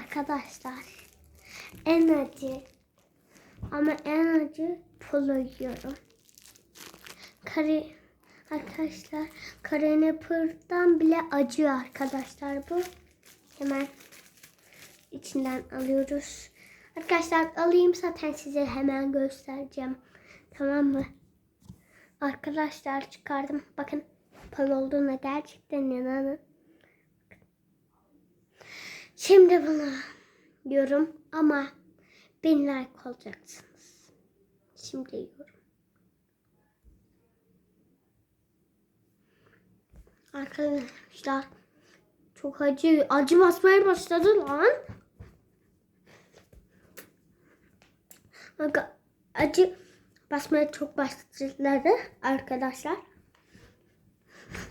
arkadaşlar. En acı. Ama en acı polo yiyorum. Kare arkadaşlar karenepırdan bile acıyor arkadaşlar bu. Hemen içinden alıyoruz. Arkadaşlar alayım zaten size hemen göstereceğim. Tamam mı? Arkadaşlar çıkardım. Bakın pol olduğuna gerçekten inanın. Şimdi bunu diyorum ama bin like olacaksınız. Şimdi yiyorum. Arkadaşlar çok acı. Acı basmaya başladı lan. Acı basmaya çok başladı arkadaşlar.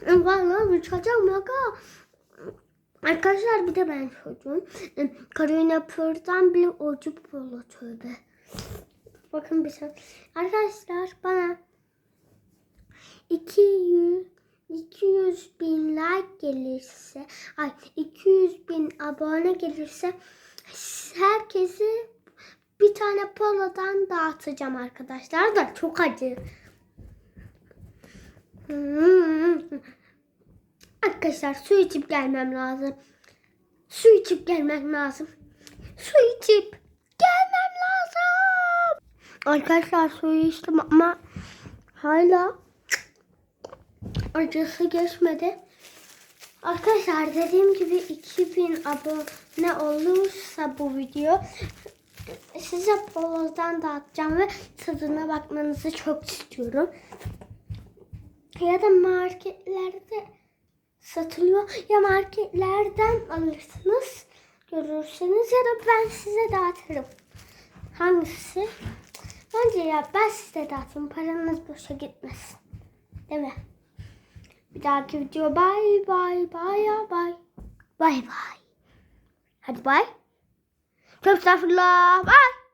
Vallahi uçacağım aga. Arkadaşlar bir de ben çocuğum. Karina Pır'dan bile ucu bulu tövbe. Bakın bir şey. Arkadaşlar bana 200 200 bin like gelirse, ay 200 bin abone gelirse herkesi bir tane polodan dağıtacağım arkadaşlar da çok acı. Hmm. Arkadaşlar su içip gelmem lazım. Su içip gelmem lazım. Su içip gelmem lazım. Arkadaşlar suyu içtim ama hala acısı geçmedi. Arkadaşlar dediğim gibi 2000 abone olursa bu video size bolozdan dağıtacağım ve tadına bakmanızı çok istiyorum. Ya da marketlerde satılıyor ya marketlerden alırsınız görürseniz ya da ben size dağıtırım. Hangisi? Bence ya ben size dağıtırım. Paranız boşa gitmesin. Değil mi? Bir dahaki video bye bye bye bye. Bye bye. Hadi bye. Çok estağfurullah. Bye.